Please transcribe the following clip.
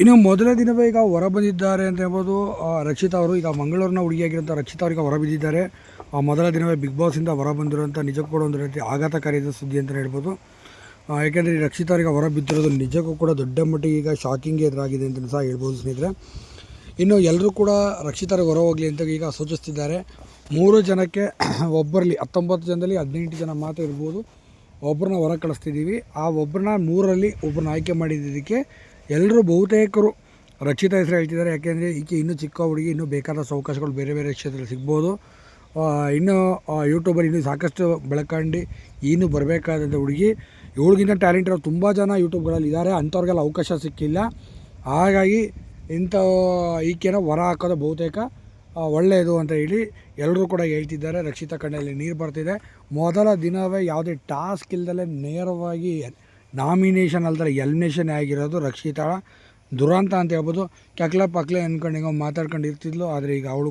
ಇನ್ನು ಮೊದಲ ದಿನವೇ ಈಗ ಹೊರ ಬಂದಿದ್ದಾರೆ ಅಂತ ಹೇಳ್ಬೋದು ರಕ್ಷಿತಾ ಅವರು ಈಗ ಮಂಗಳೂರಿನ ಹುಡುಗಿಯಾಗಿರೋಂಥ ರಕ್ಷಿತಾ ಅವರಿಗೆ ಹೊರ ಬಿದ್ದಿದ್ದಾರೆ. ಆ, ಮೊದಲ ದಿನವೇ ಬಿಗ್ ಬಾಸಿಂದ ಹೊರ ಬಂದಿರುವಂಥ ನಿಜಕ್ಕೂ ಕೂಡ ಒಂದು ರೀತಿ ಆಘಾತಕಾರಿಯಾದ ಸುದ್ದಿ ಅಂತಲೇ ಹೇಳ್ಬೋದು. ಯಾಕೆಂದರೆ ರಕ್ಷಿತಾ ಅವರಿಗೆ ಹೊರ ಬಿದ್ದಿರೋದು ನಿಜಕ್ಕೂ ಕೂಡ ದೊಡ್ಡ ಮಟ್ಟಿಗೆ ಈಗ ಶಾಕಿಂಗ್ ಎದುರಾಗಿದೆ ಅಂತ ಸಹ ಹೇಳ್ಬೋದು ಸ್ನೇಹಿತರೆ. ಇನ್ನು ಎಲ್ಲರೂ ಕೂಡ ರಕ್ಷಿತರಿಗೆ ಹೊರ ಹೋಗಲಿ ಅಂತ ಈಗ ಸೂಚಿಸ್ತಿದ್ದಾರೆ. ಮೂರು ಜನಕ್ಕೆ ಒಬ್ಬರಲ್ಲಿ ಹತ್ತೊಂಬತ್ತು ಜನದಲ್ಲಿ ಹದಿನೆಂಟು ಜನ ಮಾತ್ರ ಇರ್ಬೋದು. ಒಬ್ಬರನ್ನ ಹೊರ ಕಳಿಸ್ತಿದ್ದೀವಿ. ಆ ಒಬ್ಬರನ್ನ ಮೂರರಲ್ಲಿ ಒಬ್ಬರನ್ನ ಆಯ್ಕೆ ಮಾಡಿದ್ದಕ್ಕೆ ಎಲ್ಲರೂ ಬಹುತೇಕರು ರಕ್ಷಿತ ಹೆಸರು ಹೇಳ್ತಿದ್ದಾರೆ. ಯಾಕೆಂದರೆ ಈಕೆ ಇನ್ನೂ ಚಿಕ್ಕ ಹುಡುಗಿ, ಇನ್ನೂ ಬೇಕಾದ ಅವಕಾಶಗಳು ಬೇರೆ ಬೇರೆ ಕ್ಷೇತ್ರದಲ್ಲಿ ಸಿಗ್ಬೋದು. ಇನ್ನೂ ಯೂಟ್ಯೂಬರ್ ಇನ್ನೂ ಸಾಕಷ್ಟು ಬೆಳಕಂಡು ಇನ್ನೂ ಬರಬೇಕಾದಂಥ ಹುಡುಗಿ. ಇವಳಿಗಿಂತ ಟ್ಯಾಲೆಂಟ್ ಇರೋ ತುಂಬ ಜನ ಯೂಟ್ಯೂಬ್ಗಳಲ್ಲಿ ಇದ್ದಾರೆ. ಅಂಥವ್ರಿಗೆಲ್ಲ ಅವಕಾಶ ಸಿಕ್ಕಿಲ್ಲ. ಹಾಗಾಗಿ ಇಂಥ, ಈಕೆನ ಹೊರ ಹಾಕೋದು ಬಹುತೇಕ ಒಳ್ಳೆಯದು ಅಂತ ಹೇಳಿ ಎಲ್ಲರೂ ಕೂಡ ಹೇಳ್ತಿದ್ದಾರೆ. ರಕ್ಷಿತ ಕಣ್ಣಲ್ಲಿ ನೀರು ಬರ್ತಿದೆ. ಮೊದಲ ದಿನವೇ ಯಾವುದೇ ಟಾಸ್ಕ್ ಇಲ್ದಲೇ ನೇರವಾಗಿ ನಾಮಿನೇಷನ್ ಅಲ್ದರೆ ಎಲಿಮಿನೇಷನ್ ಆಗಿರೋದು ರಕ್ಷಿತಾ ದುರಂತ ಅಂತ ಹೇಳ್ಬೋದು. ಕೆಕ್ಲ ಪಕ್ಲೆ ಅನ್ಕೊಂಡು ಹಿಂಗೆ ಮಾತಾಡ್ಕೊಂಡು ಇರ್ತಿದ್ಲು ಆದರೆ ಈಗ ಅವಳು